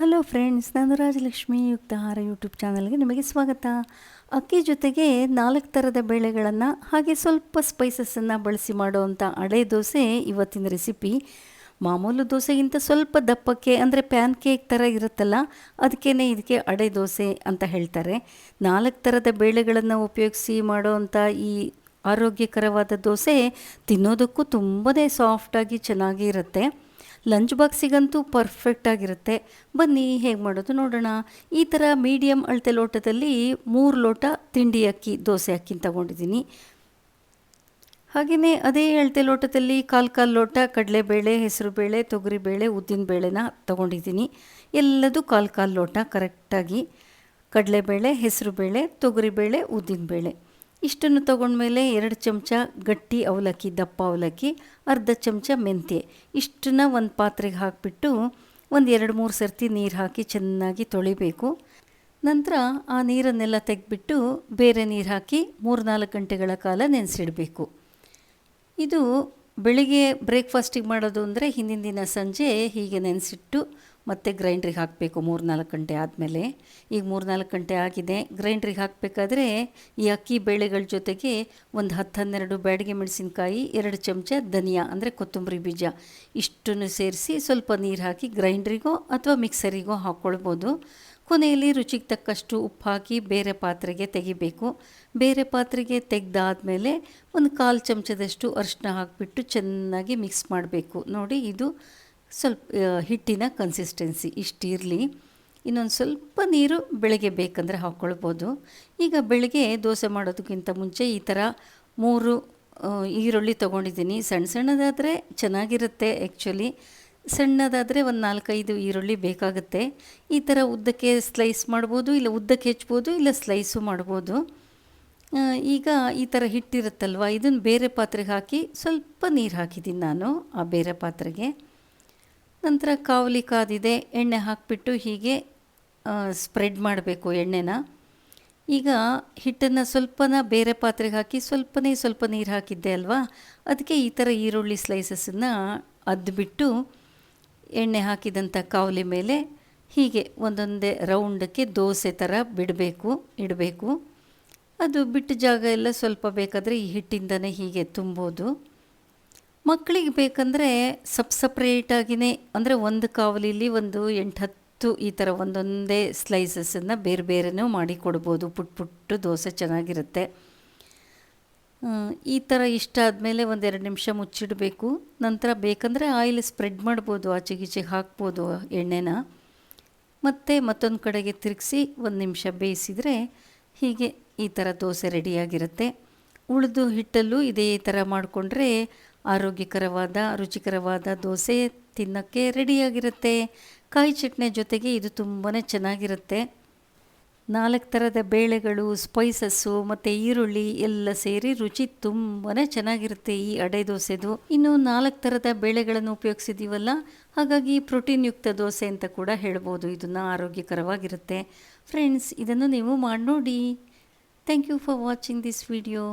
Hello friends ನಾನು Rajalakshmi, ಯುಕ್ತಹಾರ YouTube ಚಾನಲ್ಗೆ ನಿಮಗೆ ಸ್ವಾಗತ. ಅಕ್ಕಿ ಜೊತೆಗೆ ನಾಲ್ಕು ಥರದ ಬೇಳೆಗಳನ್ನು ಹಾಗೆ ಸ್ವಲ್ಪ ಸ್ಪೈಸಸನ್ನು ಬಳಸಿ ಮಾಡುವಂಥ ಅಡೆ ದೋಸೆ ಇವತ್ತಿನ ರೆಸಿಪಿ ಮಾಮೂಲು ದೋಸೆಗಿಂತ ಸ್ವಲ್ಪ ದಪ್ಪಕ್ಕೆ ಅಂದರೆ ಪ್ಯಾನ್ ಕೇಕ್ ಥರ ಇರುತ್ತಲ್ಲ ಅದಕ್ಕೇ ಇದಕ್ಕೆ ಅಡೆ ದೋಸೆ ಅಂತ ಹೇಳ್ತಾರೆ. ನಾಲ್ಕು ಥರದ ಬೇಳೆಗಳನ್ನು ಉಪಯೋಗಿಸಿ ಮಾಡೋವಂಥ ಈ ಆರೋಗ್ಯಕರವಾದ ದೋಸೆ ತಿನ್ನೋದಕ್ಕೂ ತುಂಬಾ ಸಾಫ್ಟಾಗಿ ಚೆನ್ನಾಗಿ ಇರುತ್ತೆ. ಲಂಚ್ ಬಾಕ್ಸಿಗಂತೂ ಪರ್ಫೆಕ್ಟಾಗಿರುತ್ತೆ ಬನ್ನಿ, ಹೇಗೆ ಮಾಡೋದು ನೋಡೋಣ. ಈ ಥರ ಮೀಡಿಯಮ್ ಅಳತೆ ಲೋಟದಲ್ಲಿ ಮೂರು ಲೋಟ ತಿಂಡಿ ಅಕ್ಕಿ, ದೋಸೆ ಅಕ್ಕಿ ತಗೊಂಡಿದ್ದೀನಿ. ಹಾಗೆಯೇ ಅದೇ ಅಳತೆ ಲೋಟದಲ್ಲಿ ಕಾಲು ಕಾಲು ಲೋಟ, ಕಡಲೆಬೇಳೆ, ಹೆಸರುಬೇಳೆ, ತೊಗರಿಬೇಳೆ ಉದ್ದಿನಬೇಳೆನ ತೊಗೊಂಡಿದ್ದೀನಿ. ಎಲ್ಲದೂ ಕಾಲು ಕಾಲು ಲೋಟ ಕರೆಕ್ಟಾಗಿ ಕಡಲೆಬೇಳೆ, ಹೆಸರುಬೇಳೆ, ತೊಗರಿಬೇಳೆ ಉದ್ದಿನಬೇಳೆ ಇಷ್ಟನ್ನು ತಗೊಂಡ್ಮೇಲೆ ಎರಡು ಚಮಚ ಗಟ್ಟಿ ಅವಲಕ್ಕಿ, ದಪ್ಪ ಅವಲಕ್ಕಿ, ಅರ್ಧ ಚಮಚ ಮೆಂತ್ಯ. ಇಷ್ಟನ್ನ ಒಂದು ಪಾತ್ರೆಗೆ ಹಾಕಿಬಿಟ್ಟು ಒಂದು ಎರಡು ಮೂರು ಸರ್ತಿ ನೀರು ಹಾಕಿ ಚೆನ್ನಾಗಿ ತೊಳಿಬೇಕು. ನಂತರ ಆ ನೀರನ್ನೆಲ್ಲ ತೆಗೆದ್ಬಿಟ್ಟು ಬೇರೆ ನೀರು ಹಾಕಿ ಮೂರು ನಾಲ್ಕು ಗಂಟೆಗಳ ಕಾಲ ನೆನೆಸಿಡಬೇಕು. ಇದು ಬೆಳಿಗ್ಗೆ ಬ್ರೇಕ್ಫಾಸ್ಟಿಗೆ ಮಾಡೋದು ಅಂದರೆ ಹಿಂದಿನ ದಿನ ಸಂಜೆ ಹೀಗೆ ನೆನೆಸಿಟ್ಟು ಮತ್ತೆ ಗ್ರೈಂಡ್ರಿಗೆ ಹಾಕಬೇಕು ಮೂರು ನಾಲ್ಕು ಗಂಟೆ ಆದಮೇಲೆ. ಈಗ ಮೂರು ನಾಲ್ಕು ಗಂಟೆ ಆಗಿದೆ, ಗ್ರೈಂಡ್ರಿಗೆ ಹಾಕಬೇಕಾದ್ರೆ ಈ ಅಕ್ಕಿ ಬೇಳೆಗಳ ಜೊತೆಗೆ ಒಂದು ಹತ್ತು ಹನ್ನೆರಡು ಬ್ಯಾಡಿಗೆ ಮೆಣಸಿನ್ಕಾಯಿ, ಎರಡು ಚಮಚ ಧನಿಯಾ ಅಂದರೆ ಕೊತ್ತಂಬರಿ ಬೀಜ ಇಷ್ಟನ್ನು ಸೇರಿಸಿ ಸ್ವಲ್ಪ ನೀರು ಹಾಕಿ ಗ್ರೈಂಡ್ರಿಗೋ ಅಥವಾ ಮಿಕ್ಸರಿಗೋ ಹಾಕ್ಕೊಳ್ಬೋದು ಕೊನೆಯಲ್ಲಿ ರುಚಿಗೆ ತಕ್ಕಷ್ಟು ಉಪ್ಪು ಹಾಕಿ ಬೇರೆ ಪಾತ್ರೆಗೆ ತೆಗಿಬೇಕು. ಬೇರೆ ಪಾತ್ರೆಗೆ ತೆಗೆದಾದ್ಮೇಲೆ ಒಂದು ಕಾಲು ಚಮಚದಷ್ಟು ಅರಿಶಿನ ಹಾಕಿಬಿಟ್ಟು ಚೆನ್ನಾಗಿ ಮಿಕ್ಸ್ ಮಾಡಬೇಕು. ನೋಡಿ, ಇದು ಸ್ವಲ್ಪ ಹಿಟ್ಟಿನ ಕನ್ಸಿಸ್ಟೆನ್ಸಿ ಇಷ್ಟಿರಲಿ ಇನ್ನೊಂದು ಸ್ವಲ್ಪ ನೀರು ಬೆಳಗ್ಗೆ ಬೇಕಂದರೆ ಹಾಕ್ಕೊಳ್ಬೋದು ಈಗ ಬೆಳಗ್ಗೆ ದೋಸೆ ಮಾಡೋದಕ್ಕಿಂತ ಮುಂಚೆ ಈ ಥರ ಮೂರು ಈರುಳ್ಳಿ ತೊಗೊಂಡಿದ್ದೀನಿ. ಸಣ್ಣ ಸಣ್ಣದಾದರೆ ಚೆನ್ನಾಗಿರುತ್ತೆ ಆ್ಯಕ್ಚುಲಿ ಸಣ್ಣದಾದರೆ ಒಂದು ನಾಲ್ಕೈದು ಈರುಳ್ಳಿ ಬೇಕಾಗುತ್ತೆ. ಈ ಥರ ಉದ್ದಕ್ಕೆ ಸ್ಲೈಸ್ ಮಾಡ್ಬೋದು, ಇಲ್ಲ ಉದ್ದಕ್ಕೆ ಹೆಚ್ಬೋದು, ಇಲ್ಲ ಸ್ಲೈಸು ಮಾಡ್ಬೋದು. ಈಗ ಈ ಥರ ಹಿಟ್ಟಿರುತ್ತಲ್ವ ಇದನ್ನು ಬೇರೆ ಪಾತ್ರೆಗೆ ಹಾಕಿ ಸ್ವಲ್ಪ ನೀರು ಹಾಕಿದ್ದೀನಿ ನಾನು ಆ ಬೇರೆ ಪಾತ್ರೆಗೆ. ನಂತರ ಕಾವಲಿ ಕಾದಿದೆ, ಎಣ್ಣೆ ಹಾಕಿಬಿಟ್ಟು ಹೀಗೆ ಸ್ಪ್ರೆಡ್ ಮಾಡಬೇಕು ಎಣ್ಣೆನ. ಈಗ ಹಿಟ್ಟನ್ನು ಸ್ವಲ್ಪನ ಬೇರೆ ಪಾತ್ರೆಗೆ ಹಾಕಿ ಸ್ವಲ್ಪನೇ ಸ್ವಲ್ಪ ನೀರು ಹಾಕಿದ್ದೆ ಅಲ್ವಾ, ಅದಕ್ಕೆ ಈ ಥರ ಈರುಳ್ಳಿ ಸ್ಲೈಸಸ್ಸನ್ನು ಅದ್ಬಿಟ್ಟು ಎಣ್ಣೆ ಹಾಕಿದಂಥ ಕಾವಲಿ ಮೇಲೆ ಹೀಗೆ ಒಂದೊಂದೇ ರೌಂಡಕ್ಕೆ ದೋಸೆ ಥರ ಬಿಡಬೇಕು, ಇಡಬೇಕು. ಅದು ಬಿಟ್ಟ ಜಾಗ ಎಲ್ಲ ಸ್ವಲ್ಪ ಬೇಕಾದರೆ ಈ ಹಿಟ್ಟಿಂದನೇ ಹೀಗೆ ತುಂಬೋದು. ಮಕ್ಕಳಿಗೆ ಬೇಕಂದರೆ ಸಪ್ ಸಪ್ರೇಟಾಗಿಯೇ ಅಂದರೆ ಒಂದು ಕಾವಲಿಲಿ ಒಂದು ಎಂಟು ಹತ್ತು ಈ ಥರ ಒಂದೊಂದೇ ಸ್ಲೈಸಸನ್ನು ಬೇರೆ ಬೇರೆನೂ ಮಾಡಿ ಕೊಡ್ಬೋದು. ಪುಟ್ ಪುಟ್ಟು ದೋಸೆ ಚೆನ್ನಾಗಿರುತ್ತೆ. ಈ ಥರ ಇಷ್ಟ ಆದಮೇಲೆ ಒಂದೆರಡು ನಿಮಿಷ ಮುಚ್ಚಿಡಬೇಕು. ನಂತರ ಬೇಕಂದರೆ ಆಯಿಲ್ ಸ್ಪ್ರೆಡ್ ಮಾಡ್ಬೋದು ಆಚೆಗೀಚೆಗೆ ಹಾಕ್ಬೋದು ಎಣ್ಣೆನ. ಮತ್ತು ಮತ್ತೊಂದು ಕಡೆಗೆ ತಿರುಗಿಸಿ ಒಂದು ನಿಮಿಷ ಬೇಯಿಸಿದರೆ ಹೀಗೆ ಈ ಥರ ದೋಸೆ ರೆಡಿಯಾಗಿರುತ್ತೆ. ಉಳಿದು ಹಿಟ್ಟಲ್ಲೂ ಇದೇ ಥರ ಮಾಡಿಕೊಂಡ್ರೆ ಆರೋಗ್ಯಕರವಾದ, ರುಚಿಕರವಾದ ದೋಸೆ ತಿನ್ನೋಕ್ಕೆ ರೆಡಿಯಾಗಿರುತ್ತೆ. ಕಾಯಿ ಚಟ್ನಿ ಜೊತೆಗೆ ಇದು ತುಂಬಾ ಚೆನ್ನಾಗಿರುತ್ತೆ. ನಾಲ್ಕು ಥರದ ಬೇಳೆಗಳು ಸ್ಪೈಸಸ್ಸು ಮತ್ತು ಈರುಳ್ಳಿ ಎಲ್ಲ ಸೇರಿ ರುಚಿ ತುಂಬಾ ಚೆನ್ನಾಗಿರುತ್ತೆ ಈ ಅಡೆ ದೋಸೆದು. ಇನ್ನು ನಾಲ್ಕು ಥರದ ಬೇಳೆಗಳನ್ನು ಉಪಯೋಗಿಸಿದ್ದೀವಲ್ಲ ಹಾಗಾಗಿ ಪ್ರೋಟೀನ್ ಯುಕ್ತ ದೋಸೆ ಅಂತ ಕೂಡ ಹೇಳ್ಬೋದು. ಇದನ್ನು ಆರೋಗ್ಯಕರವಾಗಿರುತ್ತೆ. ಫ್ರೆಂಡ್ಸ್ ಇದನ್ನು ನೀವು ಮಾಡಿ ನೋಡಿ. Thank you for watching this video